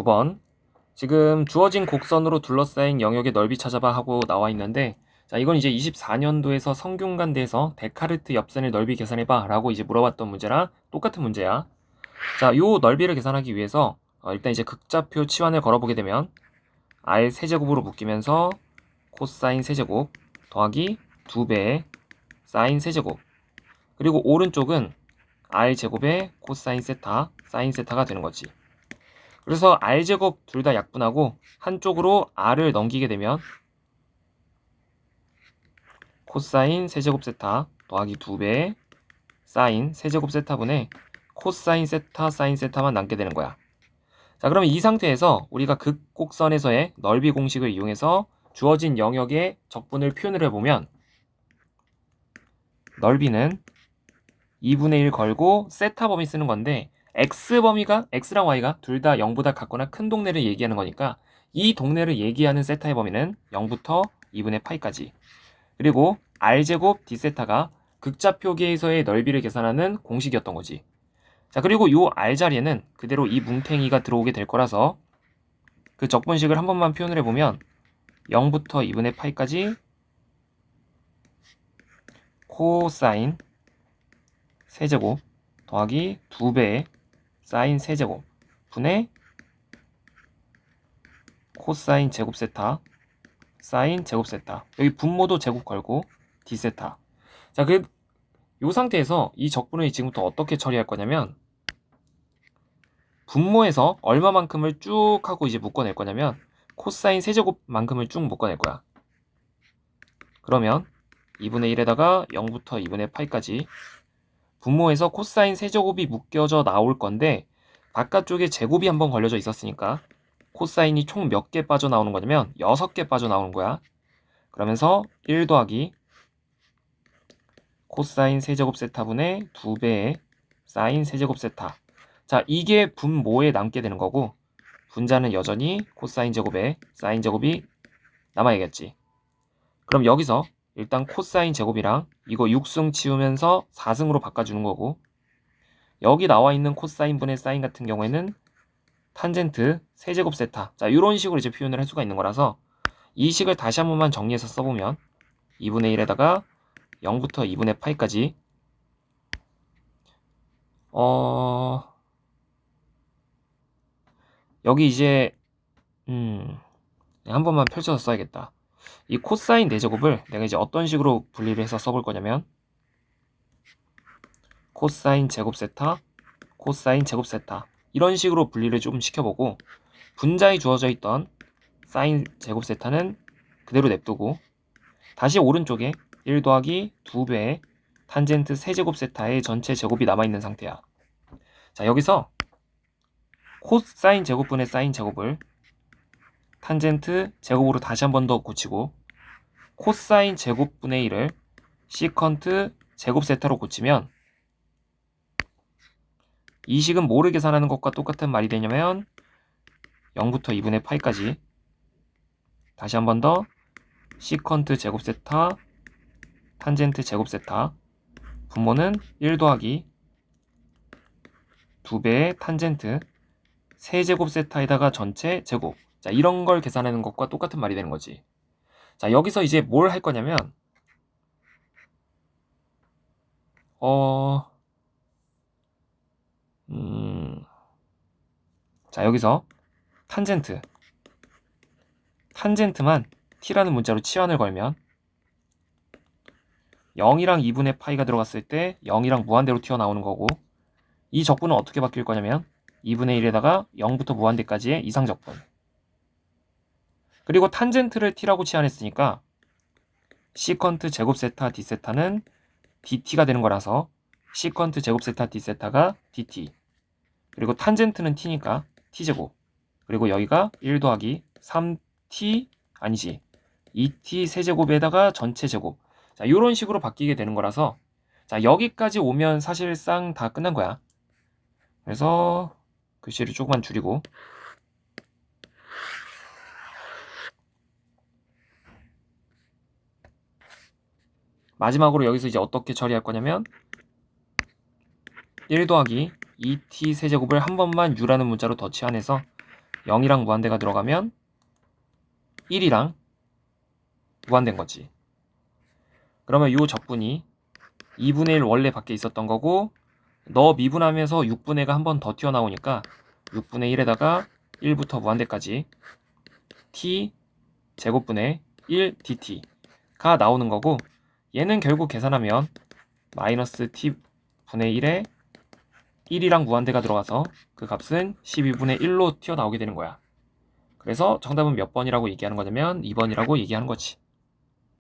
9번. 지금 주어진 곡선으로 둘러싸인 영역의 넓이 찾아봐 하고 나와 있는데 자, 이건 이제 24년도에서 성균관대에서 데카르트 엽선의 넓이 계산해봐 라고 이제 물어봤던 문제랑 똑같은 문제야. 자, 요 넓이를 계산하기 위해서 어, 일단 이제 극좌표 치환을 걸어보게 되면 r 세제곱으로 묶이면서 코사인 세제곱 더하기 2배의 사인 세제곱 그리고 오른쪽은 r 제곱의 코사인 세타 사인 세타가 되는 거지. 그래서 r제곱 둘 다 약분하고 한쪽으로 r을 넘기게 되면 코사인 세제곱 세타 더하기 2배 사인 세제곱 세타분의 코사인 세타 사인 세타만 남게 되는 거야. 자 그러면 이 상태에서 우리가 극곡선에서의 넓이 공식을 이용해서 주어진 영역의 적분을 표현을 해보면 넓이는 2분의 1 걸고 세타 범위 쓰는 건데 x 범위가 x랑 y가 둘 다 0보다 같거나 큰 동네를 얘기하는 거니까 이 동네를 얘기하는 세타의 범위는 0부터 2분의 파이까지. 그리고 r제곱 d세타가 극좌표계에서의 넓이를 계산하는 공식이었던 거지. 자 그리고 요 r 자리에는 그대로 이 뭉탱이가 들어오게 될 거라서 그 적분식을 한 번만 표현을 해 보면 0부터 2분의 파이까지 코사인 세제곱 더하기 2배의 사인 세제곱. 분의 코사인 제곱 세타 사인 제곱 세타. 여기 분모도 제곱 걸고 d 세타. 자, 그, 요 상태에서 이 적분을 지금부터 어떻게 처리할 거냐면 분모에서 얼마만큼을 쭉 하고 이제 묶어낼 거냐면 코사인 세제곱만큼을 쭉 묶어낼 거야. 그러면 2분의 1에다가 0부터 2분의 파이까지 분모에서 코사인 세제곱이 묶여져 나올 건데 바깥쪽에 제곱이 한번 걸려져 있었으니까 코사인이 총 몇 개 빠져나오는 거냐면 6개 빠져나오는 거야. 그러면서 1 더하기 코사인 세제곱 세타분의 2배의 사인 세제곱 세타 자 이게 분모에 남게 되는 거고 분자는 여전히 코사인 제곱에 사인 제곱이 남아야겠지. 그럼 여기서 일단 코사인 제곱이랑 이거 6승 치우면서 4승으로 바꿔주는 거고 여기 나와 있는 코사인 분의 사인 같은 경우에는 탄젠트 세제곱 세타 자 이런 식으로 이제 표현을 할 수가 있는 거라서 이 식을 다시 한 번만 정리해서 써보면 2분의 1에다가 0부터 2분의 파이까지 어 여기 이제 음, 한 번만 펼쳐서 써야겠다. 이 코사인 4제곱을 내가 이제 어떤 식으로 분리를 해서 써볼 거냐면 코사인 제곱 세타, 코사인 제곱 세타 이런 식으로 분리를 좀 시켜보고 분자에 주어져 있던 사인 제곱 세타는 그대로 냅두고 다시 오른쪽에 1 더하기 2배의 탄젠트 세제곱 세타의 전체 제곱이 남아있는 상태야. 자 여기서 코사인 제곱분의 사인 제곱을 탄젠트 제곱으로 다시 한 번 더 고치고 코사인 제곱분의 1을 시컨트 제곱 세타로 고치면 이 식은 뭐를 계산하는 것과 똑같은 말이 되냐면 0부터 2분의 파이까지 다시 한 번 더 시컨트 제곱 세타 탄젠트 제곱 세타. 분모는 1 더하기 2배의 탄젠트 세제곱 세타에다가 전체 제곱 자 이런 걸 계산하는 것과 똑같은 말이 되는 거지. 자 여기서 이제 뭘 할 거냐면 어... 음... 자 여기서 탄젠트. 탄젠트만 t라는 문자로 치환을 걸면 0이랑 2분의 파이가 들어갔을 때 0이랑 무한대로 튀어나오는 거고 이 적분은 어떻게 바뀔 거냐면 2분의 1에다가 0부터 무한대까지의 이상적분 그리고 탄젠트를 t라고 치환했으니까 시컨트 제곱 세타 d 세타는 dt가 되는 거라서 시컨트 제곱 세타 d 세타가 dt. 그리고 탄젠트는 t니까 t제곱. 그리고 여기가 1 더하기 3t 아니지. 2t 세제곱에다가 전체 제곱. 자 이런 식으로 바뀌게 되는 거라서 자 여기까지 오면 사실상 다 끝난 거야. 그래서 글씨를 조금만 줄이고 마지막으로 여기서 이제 어떻게 처리할 거냐면 1 더하기 2t 세제곱을 한 번만 u라는 문자로 더 치환해서 0이랑 무한대가 들어가면 1이랑 무한대인 거지. 그러면 요 적분이 2분의 1 원래 밖에 있었던 거고 너 미분하면서 6분의 가한 번 더 튀어나오니까 6분의 1에다가 1부터 무한대까지 t 제곱분의 1 dt가 나오는 거고 얘는 결국 계산하면 마이너스 t 분의 1에 1이랑 무한대가 들어가서 그 값은 12분의 1로 튀어나오게 되는 거야. 그래서 정답은 몇 번이라고 얘기하는 거냐면 2번이라고 얘기하는 거지.